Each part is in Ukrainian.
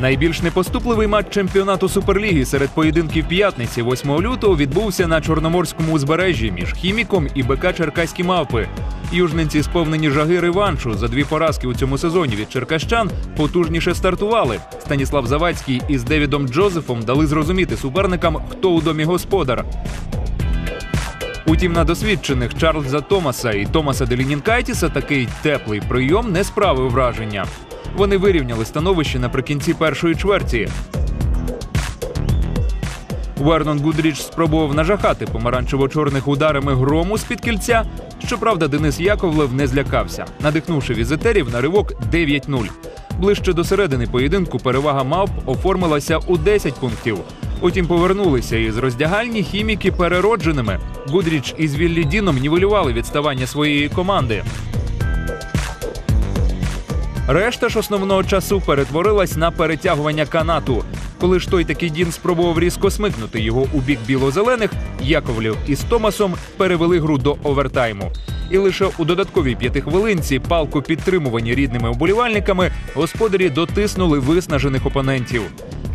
Найбільш непоступливий матч чемпіонату Суперліги серед поєдинків п'ятниці 8 лютого відбувся на Чорноморському узбережжі між хіміком і БК Черкаські мавпи. Южненці, сповнені жаги реваншу за дві поразки у цьому сезоні від черкащан, потужніше стартували. Станіслав Завадський із Девідом Джозефом дали зрозуміти суперникам, хто у домі господар. Утім, на досвідчених Чарльза Томаса і Томаса Делінінкайтіса такий теплий прийом не справив враження. Вони вирівняли становище наприкінці першої чверті. Вернон Гудріч спробував нажахати помаранчево-чорних ударами грому з-під кільця. Щоправда, Денис Яковлев не злякався, надихнувши візитерів на ривок 9-0. Ближче до середини поєдинку перевага мавп оформилася у 10 пунктів. Утім, повернулися із роздягальні хіміки переродженими. Гудріч із Віллі Діном нівелювали відставання своєї команди. Решта ж основного часу перетворилась на перетягування канату. Коли ж той такий Дін спробував різко смикнути його у бік біло-зелених, Яковлів із Томасом перевели гру до овертайму. І лише у додатковій п'ятихвилинці, палку підтримувані рідними оболівальниками, господарі дотиснули виснажених опонентів.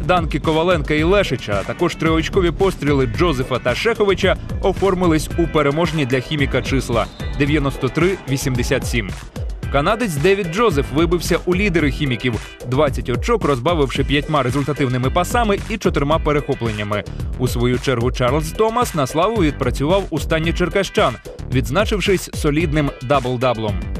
Данки Коваленка і Лешича, а також триочкові постріли Джозефа та Шеховича оформились у переможні для хіміка числа 93-87. Канадець Девід Джозеф вибився у лідери хіміків 20 очок, розбавивши п'ятьма результативними пасами і чотирма перехопленнями. У свою чергу Чарльз Томас на славу відпрацював у стані черкащан, відзначившись солідним дабл-даблом.